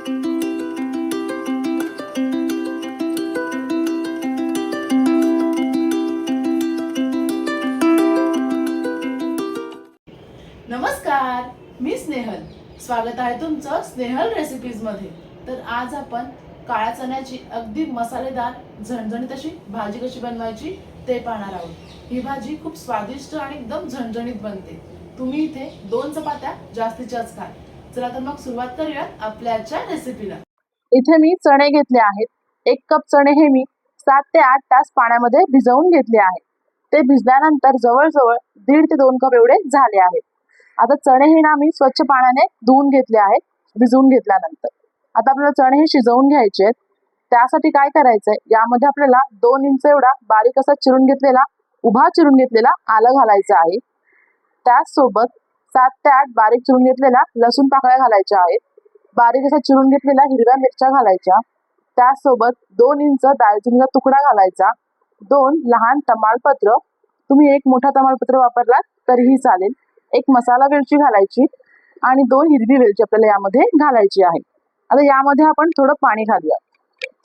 नमस्कार मी स्नेहल. स्वागत आहे तुमचं स्नेहल रेसिपीजमध्ये. तर आज आपण काळ्या चण्याची अगदी मसालेदार झणझणीत अशी भाजी कशी बनवायची ते पाहणार आहोत. ही भाजी खूप स्वादिष्ट आणि एकदम झणझणीत बनते. तुम्ही इथे दोन चपात्या जास्तीच्याच खा. चला तर मग सुरुवात करूयात आपल्या आजच्या रेसिपीला इथे मी चणे घेतले आहेत. एक कप चणे हे मी सात ते आठ तास पाण्यामध्ये भिजवून घेतले आहेत. ते भिजल्यानंतर जवळजवळ दीड ते दोन कप एवढे झाले आहेत. आता चणे हे ना मी स्वच्छ पाण्याने धुवून घेतले आहेत भिजवून घेतल्यानंतर. आता आपल्याला चणे हे शिजवून घ्यायचे आहेत. त्यासाठी काय करायचंय? यामध्ये आपल्याला दोन इंच एवढा बारीक असा चिरून घेतलेला उभा चिरून घेतलेला आलं घालायचं आहे. त्याचसोबत सात ते आठ बारीक चिरून घेतलेल्या लसूण पाकळ्या घालायच्या आहेत. बारीक असा चिरून घेतलेल्या हिरव्या मिरच्या घालायच्या. त्यासोबत दोन इंच दालचिनीचा तुकडा घालायचा. दोन लहान तमालपत्र. तुम्ही एक मोठा तमालपत्र वापरलात तरीही चालेल. एक मसाला वेलची घालायची आणि दोन हिरवी वेलची आपल्याला यामध्ये घालायची आहे. आता यामध्ये आपण थोडं पाणी घालूया.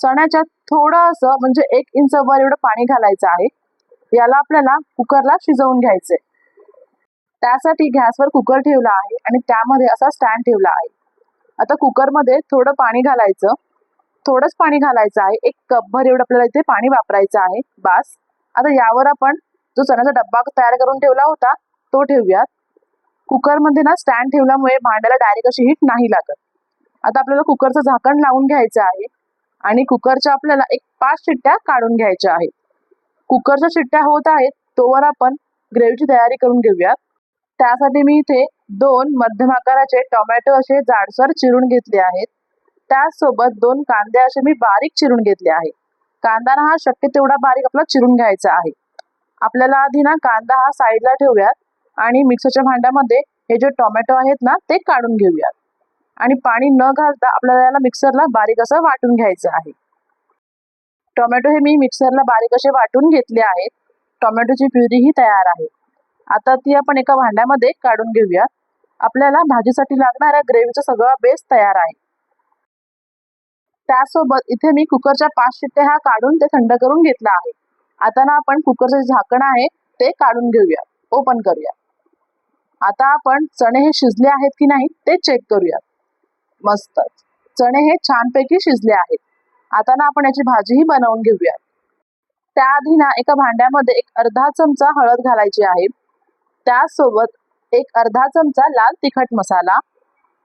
चण्याच्या थोडं असं म्हणजे एक इंच वर एवढं पाणी घालायचं आहे. याला आपल्याला कुकरला शिजवून घ्यायचंय. त्यासाठी गॅसवर कुकर ठेवला आहे आणि त्यामध्ये असा स्टँड ठेवला आहे. आता कुकरमध्ये थोडं पाणी घालायचं. थोडंच पाणी घालायचं आहे. एक कपभर एवढं आपल्याला इथे पाणी वापरायचं आहे. बास. आता यावर आपण जो चण्याचा डब्बा तयार करून ठेवला होता तो ठेवूयात. कुकरमध्ये ना स्टँड ठेवल्यामुळे भांड्याला डायरेक्ट अशी हिट नाही लागत. आता आपल्याला कुकरचं झाकण लावून घ्यायचं आहे आणि कुकरच्या आपल्याला एक पाच शिट्ट्या काढून घ्यायच्या आहेत. कुकरच्या शिट्ट्या होत आहेत तोवर आपण ग्रेव्हीची तयारी करून घेऊयात. त्यासाठी मी इथे दोन मध्यम आकाराचे टोमॅटो असे जाडसर चिरून घेतले आहेत. त्याचसोबत दोन कांदे असे मी बारीक चिरून घेतले आहे कांदा ना हा शक्य तेवढा बारीक आपला चिरून घ्यायचा आहे. आपल्याला आधी ना कांदा हा साईडला ठेवूयात आणि मिक्सरच्या भांड्यामध्ये हे जे टोमॅटो आहेत ना ते काढून घेऊयात. आणि पाणी न घालता आपल्याला याला मिक्सरला बारीक असं वाटून घ्यायचं आहे. टोमॅटो हे मी मिक्सरला बारीक असे वाटून घेतले आहेत. टोमॅटोची प्युरी ही तयार आहे. आता ती आपण एका भांड्यामध्ये काढून घेऊया. आपल्याला भाजीसाठी लागणाऱ्या ग्रेव्हीचा सगळा बेस तयार आहे. त्यासोबत इथे मी कुकरच्या पाच शिट्ट्या हा काढून ते थंड करून घेतला आहे. आता ना आपण कुकरचं झाकण आहे ते काढून घेऊया. ओपन करूया. आता आपण चणे हे शिजले आहेत की नाही ते चेक करूया. मस्त. चणे हे छानपैकी शिजले आहेत. आता ना आपण याची भाजीही बनवून घेऊया. त्याआधी ना एका भांड्यामध्ये एक अर्धा चमचा हळद घालायची आहे. त्यासोबत एक अर्धा चमचा लाल तिखट मसाला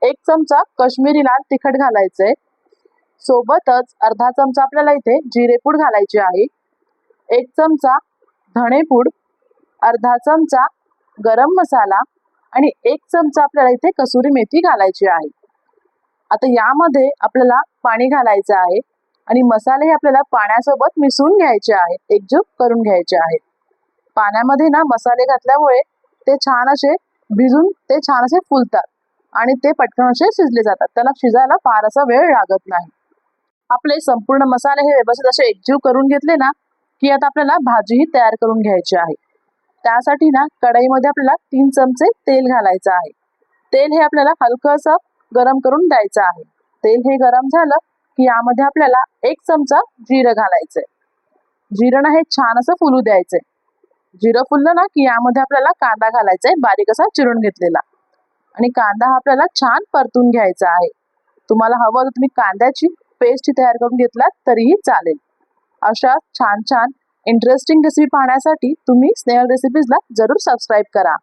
एक चमचा कश्मीरी लाल तिखट घालायचंय सोबतच अर्धा चमचा आपल्याला इथे जिरेपूड घालायची आहे. एक चमचा धणेपूड अर्धा चमचा गरम मसाला आणि एक चमचा आपल्याला इथे कसुरी मेथी घालायची आहे. आता यामध्ये आपल्याला पाणी घालायचं आहे आणि मसाले हे आपल्याला पाण्यासोबत मिसळून घ्यायचे आहेत एकजूट करून घ्यायचे आहेत पाण्यामध्ये ना मसाले घातल्यामुळे ते छान असे भिजून ते छान असे फुलतात आणि ते पटकन असे शिजले जातात. त्याला शिजायला फार असा वेळ लागत नाही. आपले संपूर्ण मसाले हे व्यवस्थित असे एकजीव करून घेतले ना की आता आपल्याला भाजीही तयार करून घ्यायची आहे. त्यासाठी ना कढईमध्ये आपल्याला तीन चमचे तेल घालायचं आहे. तेल हे आपल्याला हलकंसं गरम करून द्यायचं आहे. तेल हे गरम झालं की यामध्ये आपल्याला एक चमचा जिरं घालायचंय. जिरं ना हे छान असं फुलू द्यायचंय. जिरं फुललं ना की यामध्ये आपल्याला कांदा घालायचा आहे बारीक असा चिरून घेतलेला. आणि कांदा हा आपल्याला छान परतून घ्यायचा आहे. तुम्हाला हवं तर तुम्ही कांद्याची पेस्ट तयार करून घेतलात तरीही चालेल. अशा छान छान इंटरेस्टिंग रेसिपी पाहण्यासाठी तुम्ही स्नेहल रेसिपीजला जरूर सबस्क्राईब करा.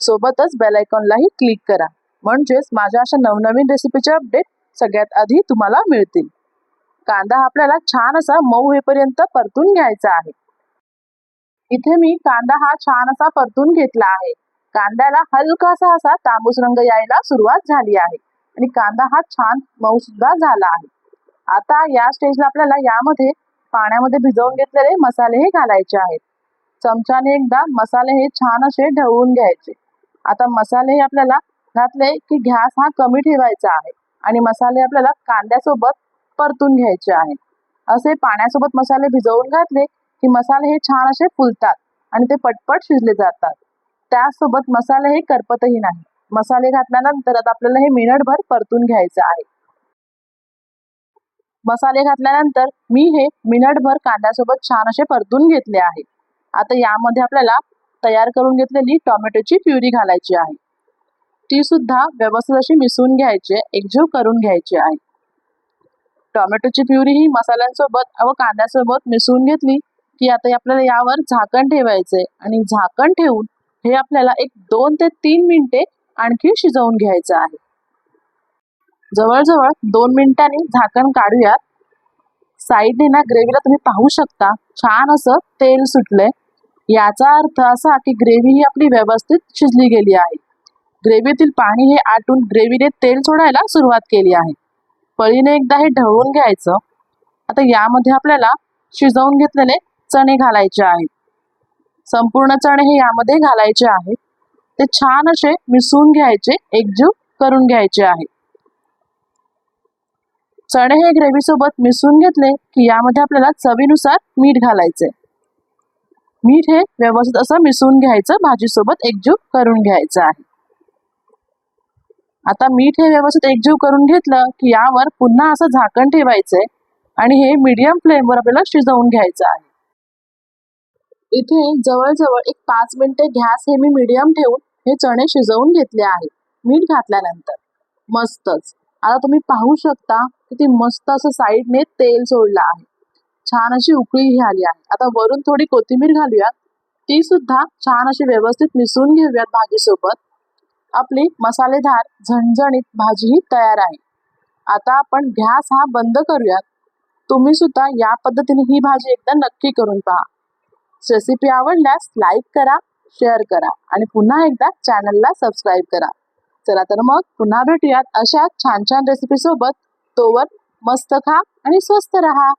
सोबतच बेल आयकॉनलाही क्लिक करा. म्हणजेच माझ्या अशा नवनवीन रेसिपीचे अपडेट सगळ्यात आधी तुम्हाला मिळतील. कांदा आपल्याला छान असा मऊ होईपर्यंत परतून घ्यायचा आहे. इथे मी कांदा हा छान असा परतून घेतला आहे. कांद्याला हलकासा असा तांबूस रंग यायला सुरुवात झाली आहे. आणि कांदा हा छान मऊ सुद्धा झाला आहे. आता या स्टेजला आपल्याला यामध्ये पाण्यामध्ये भिजवून घेतलेले मसाले हे घालायचे आहेत. चमच्याने एकदा मसाले हे छान असे ढवळून घ्यायचे. आता मसाले हे आपल्याला घातले की गॅस हा कमी ठेवायचा आहे. आणि मसाले आपल्याला कांद्यासोबत परतून घ्यायचे आहे. असे पाण्यासोबत मसाले भिजवून घातले की मसाले हे छान असे फुलतात आणि ते पटपट शिजले जातात. त्यासोबत मसाले हे करपतही नाही. मसाले घातल्यानंतर आता आपल्याला हे मिनिटभर परतून घ्यायचं आहे. मसाले घातल्यानंतर मी हे मिनिटभर कांद्यासोबत छान असे परतून घेतले आहे. आता यामध्ये आपल्याला तयार करून घेतलेली टोमॅटोची प्युरी घालायची आहे. ती सुद्धा व्यवस्थित अशी मिसळून घ्यायची एकजीव करून घ्यायची आहे. टोमॅटोची प्युरी ही मसाल्यांसोबत व कांद्यासोबत मिसळून घेतली की आता आपल्याला यावर झाकण ठेवायचंय. आणि झाकण ठेवून हे आपल्याला एक दोन ते तीन मिनिटे आणखी शिजवून घ्यायचं आहे. जवळजवळ दोन मिनिटांनी झाकण काढूयात. साईडने ना ग्रेव्हीला तुम्ही पाहू शकता. छान असं तेल सुटलंय. याचा अर्थ असा की ग्रेव्ही ही आपली व्यवस्थित शिजली गेली आहे. ग्रेव्हीतील पाणी हे आटून ग्रेव्हीने तेल सोडायला सुरुवात केली आहे. पळीने एकदा हे ढवळून घ्यायचं. आता यामध्ये आपल्याला शिजवून घेतलेले चणे घालायचे आहेत. संपूर्ण चणे हे यामध्ये घालायचे आहेत. ते छान असे मिसळून घ्यायचे एकजीव करून घ्यायचे आहे चणे हे ग्रेव्ही सोबत मिसळून घेतले की यामध्ये आपल्याला चवीनुसार मीठ घालायचे. मीठ हे व्यवस्थित असं मिसळून घ्यायचं भाजीसोबत एकजीव करून घ्यायचं आहे. आता मीठ हे व्यवस्थित एकजीव करून घेतलं की यावर पुन्हा असं झाकण ठेवायचंय आणि हे मीडियम फ्लेमवर आपल्याला शिजवून घ्यायचं आहे. इथे जवळजवळ एक पाच मिनिटे गॅस हे मी मीडियम ठेवून हे चणे शिजवून घेतले आहे. मीठ घातल्यानंतर. मस्तच. आता तुम्ही पाहू शकता किती मस्त असं साईडने तेल सोडलं आहे. छान अशी उकळी ही आली आहे. आता वरून थोडी कोथिंबीर घालूयात. ती सुद्धा छान अशी व्यवस्थित मिसळून घेऊयात भाजीसोबत. आपली मसालेदार झणझणीत भाजी ही तयार आहे. आता आपण गॅस हा बंद करूयात. तुम्ही सुद्धा या पद्धतीने ही भाजी एकदा नक्की करून पहा. रेसिपी आवडल्यास लाईक करा शेअर करा आणि पुन्हा एकदा चॅनलला सबस्क्राईब करा. चला तर मग पुन्हा भेटूयात अशा छान छान रेसिपी सोबत. तोवर मस्त खा आणि स्वस्त रहा.